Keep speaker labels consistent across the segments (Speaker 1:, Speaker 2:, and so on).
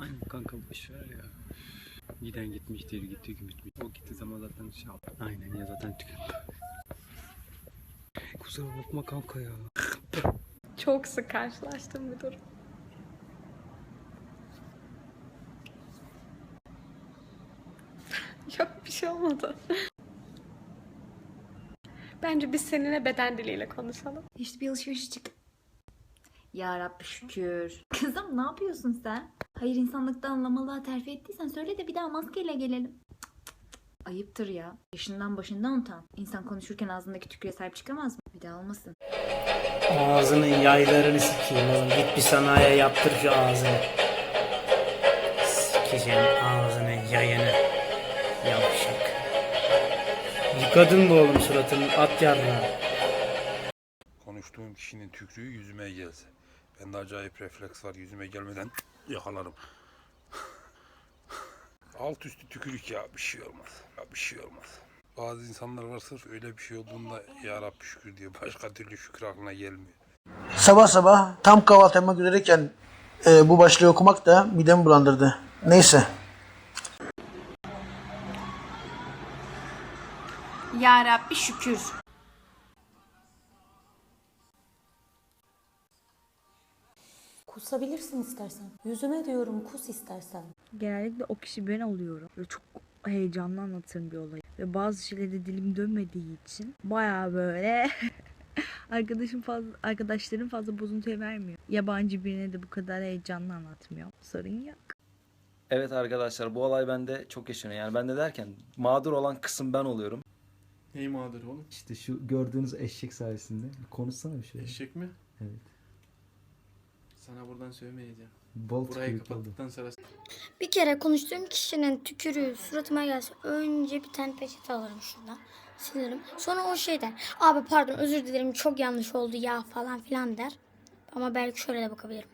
Speaker 1: Aynen kanka boş ver ya. Giden gitmiştir, gitti gitmiş. O gitti zaman zaten şey yaptı. Aynen ya zaten tükürdü. Kusura bakma kanka ya.
Speaker 2: Çok sık karşılaştığım bir durum. Yok bir şey olmadı. Bence biz seninle beden diliyle konuşalım.
Speaker 3: İşte bir alışveriş çık. Ya Rabbi şükür. Kızım ne yapıyorsun sen? Hayır insanlıktan anlamalığa terfi ettiysen söyle de bir daha maskeyle gelelim. Ayıptır ya. Yaşından başından utan. İnsan konuşurken ağzındaki tüküre sahip çıkamaz mı? Bir daha olmasın.
Speaker 4: Ağzının yaylarını sikeyim oğlum. Git bir sanayiye yaptır şu ağzını. Sikeceğim ağzını yayını. Yavşak. Yıkadın mı oğlum suratını? At yarına.
Speaker 5: Konuştuğum kişinin tükrüğü yüzüme gelse. Bende acayip refleks var yüzüme gelmeden yakalarım. Alt üstü tükürük ya bir şey olmaz. Ya bir şey olmaz. Bazı insanlar var sırf öyle bir şey olduğunda ya Rabbi şükür diyor. Başka türlü şükür aklına gelmiyor.
Speaker 6: Sabah sabah tam kahvaltı yapmak üzereyken e, bu başlığı okumak da midemi bulandırdı. Neyse.
Speaker 3: Ya Rabbi şükür.
Speaker 7: Kusabilirsin istersen. Yüzüme diyorum kus istersen.
Speaker 8: Genellikle o kişi ben oluyorum. Ve çok heyecanlı anlatırım bir olayı. Ve bazı şeylere dilim dönmediği için baya böyle arkadaşım fazla arkadaşlarım fazla bozuntuya vermiyor. Yabancı birine de bu kadar heyecanlı anlatmıyor. Sorun yok.
Speaker 9: Evet arkadaşlar bu olay bende çok yaşanıyor. Yani bende derken mağdur olan kısım ben oluyorum.
Speaker 10: Neyi mağdur oğlum?
Speaker 1: İşte şu gördüğünüz eşek sayesinde. Konuşsana bir şey.
Speaker 10: Eşek mi?
Speaker 1: Evet.
Speaker 10: Sana buradan sövmeyeceğim.
Speaker 1: Bol
Speaker 10: Burayı kapattıktan sonra
Speaker 11: Bir kere konuştuğum kişinin tükürüğü suratıma gelse önce bir tane peçete alırım şuradan. Silerim. Sonra o şey der. Abi pardon özür dilerim çok yanlış oldu ya falan filan der. Ama belki şöyle de bakabilirim.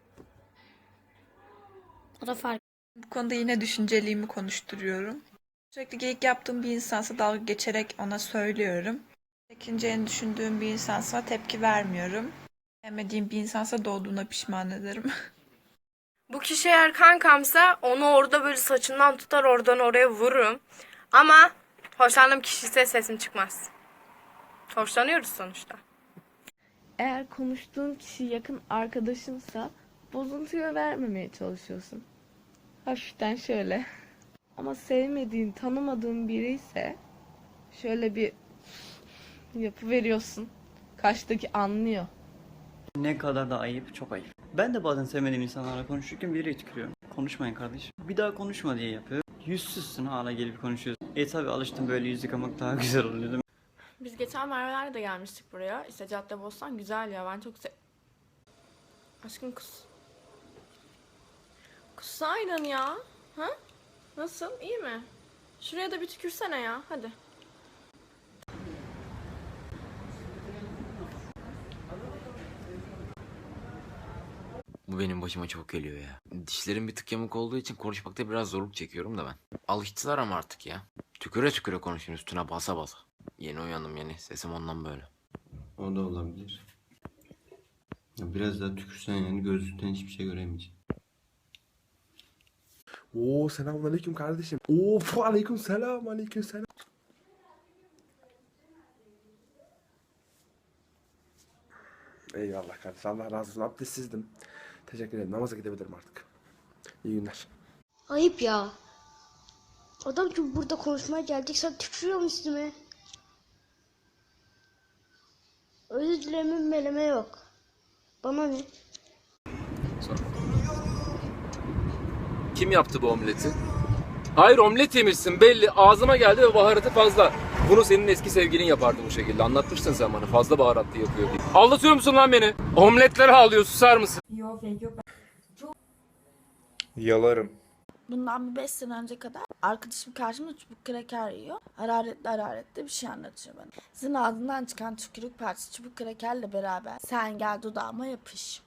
Speaker 11: O da fark.
Speaker 2: Bu konuda yine düşünceliğimi konuşturuyorum. Sürekli geyik yaptığım bir insansa dalga geçerek ona söylüyorum. Çekineceğini düşündüğüm bir insansa tepki vermiyorum. Sevmediğim bir insansa doğduğuna pişman ederim. Bu kişi eğer kankamsa onu orada böyle saçından tutar oradan oraya vururum. Ama hoşlandığım kişi ise sesim çıkmaz. Hoşlanıyoruz sonuçta. Eğer konuştuğun kişi yakın arkadaşınsa bozuntuya vermemeye çalışıyorsun. Hafiften şöyle. Ama sevmediğin, tanımadığın biri ise şöyle bir yapı veriyorsun. Karşıdaki anlıyor.
Speaker 4: Ne kadar da ayıp, çok ayıp. Ben de bazen sevmediğim insanlarla konuşurken biri tükürüyorum. Konuşmayın kardeşim. Bir daha konuşma diye yapıyor. Yüzsüzsün hala gelip konuşuyorsun. E tabi alıştım böyle yüz yıkamak daha güzel oluyor değil mi?
Speaker 2: Biz geçen Merve'lerle de gelmiştik buraya. İşte Caddebostan güzel ya. Ben çok se... Aşkım kus. Kussaydın ya. Ha? Nasıl? İyi mi? Şuraya da bir tükürsene ya. Hadi.
Speaker 9: Bu benim başıma çok geliyor ya. Dişlerim bir tık yamuk olduğu için konuşmakta biraz zorluk çekiyorum da ben. Alıştılar ama artık ya. Tüküre tüküre konuşun üstüne basa basa. Yeni uyandım yeni. Sesim ondan böyle.
Speaker 4: O da olabilir. Biraz daha tükürsen yani gözlükten hiçbir şey göremeyeceksin.
Speaker 10: Oo selamünaleyküm kardeşim. Oo fu aleyküm selam aleyküm selam. Eyvallah kardeşim. Allah razı olsun. Abdestsizdim. Teşekkür ederim. Namaza gidebilirim artık. İyi günler.
Speaker 11: Ayıp ya. Adam çünkü burada konuşmaya geldik sen tükürüyorsun üstüme. Özür dileme meleme yok. Bana ne?
Speaker 9: Kim yaptı bu omleti? Hayır omlet yemişsin belli. Ağzıma geldi ve baharatı fazla. Bunu senin eski sevgilin yapardı bu şekilde. Anlatmıştın sen bana fazla baharatlı yapıyor diye. Aldatıyor musun lan beni? Omletlere ağlıyor susar mısın?
Speaker 10: Yalarım.
Speaker 2: Bundan bir 5 sene önce kadar arkadaşım karşımda çubuk kraker yiyor. Hararetli hararetli bir şey anlatıyor bana. Sizin ağzından çıkan tükürük parçası çubuk krakerle beraber sen gel dudağıma yapış.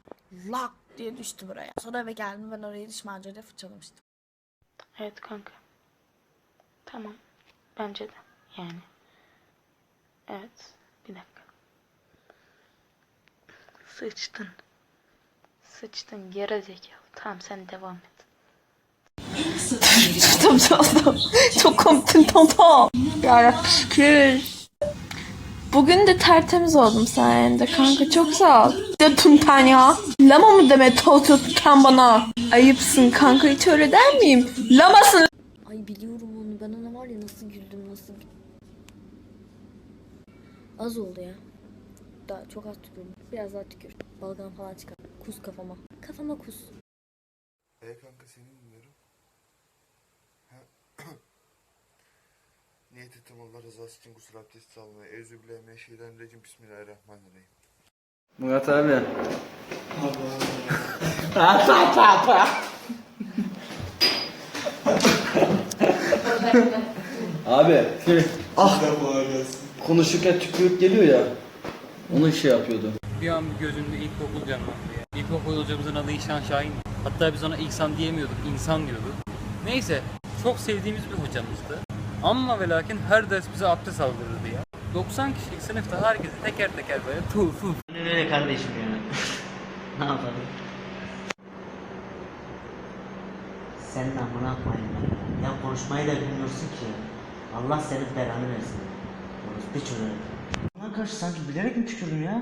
Speaker 2: Lak diye düştü buraya. Sonra eve geldim ben orayı diş macunuyla fırçalamıştım.
Speaker 7: Evet kanka. Tamam. Bence de. Yani. Evet. Bir dakika. Sıçtın. Sıçtın gerizekalı. Tamam sen devam et.
Speaker 12: Tabii tabii. Çok komiktin tata. Yarabbim şükür. Bugün de tertemiz oldum sayende kanka çok sağ ol. De Tunten ya. Lama mı demek çalışıyorsun bana? Ayıpsın kanka hiç öyle der miyim? Lamasın
Speaker 13: Ay biliyorum onu. Ben ona var ya nasıl güldüm nasıl. Az oldu ya. Daha çok az tükürdüm. Biraz daha tükür. Balgam falan çıkar. Kus kafama. Kafama kus.
Speaker 14: E kanka seni dinliyorum. Niyet ettim Allah rızası için gusül abdesti almaya. Euzubillahimineşşeytanirracim. Bismillahirrahmanirrahim.
Speaker 4: Murat abi. abi. Ah. Konuşurken tükürük geliyor ya. Onu şey yapıyordu.
Speaker 15: Bir an gözümde ilkokul canlandı İlkokul hocamızın adı İhsan Şahin. Hatta biz ona İhsan diyemiyorduk, insan diyorduk. Neyse, çok sevdiğimiz bir hocamızdı. Ama ve lakin her ders bize abdest aldırırdı ya. 90 kişilik sınıfta herkesi teker teker böyle tu fu
Speaker 4: Öyle kardeşim ya. ne yapalım?
Speaker 6: Sen de amına koyayım ya. Ya konuşmayı da bilmiyorsun ki. Allah senin belanı versin. Orospu çocuğu. Buna karşı sanki bilerek mi tükürdüm ya?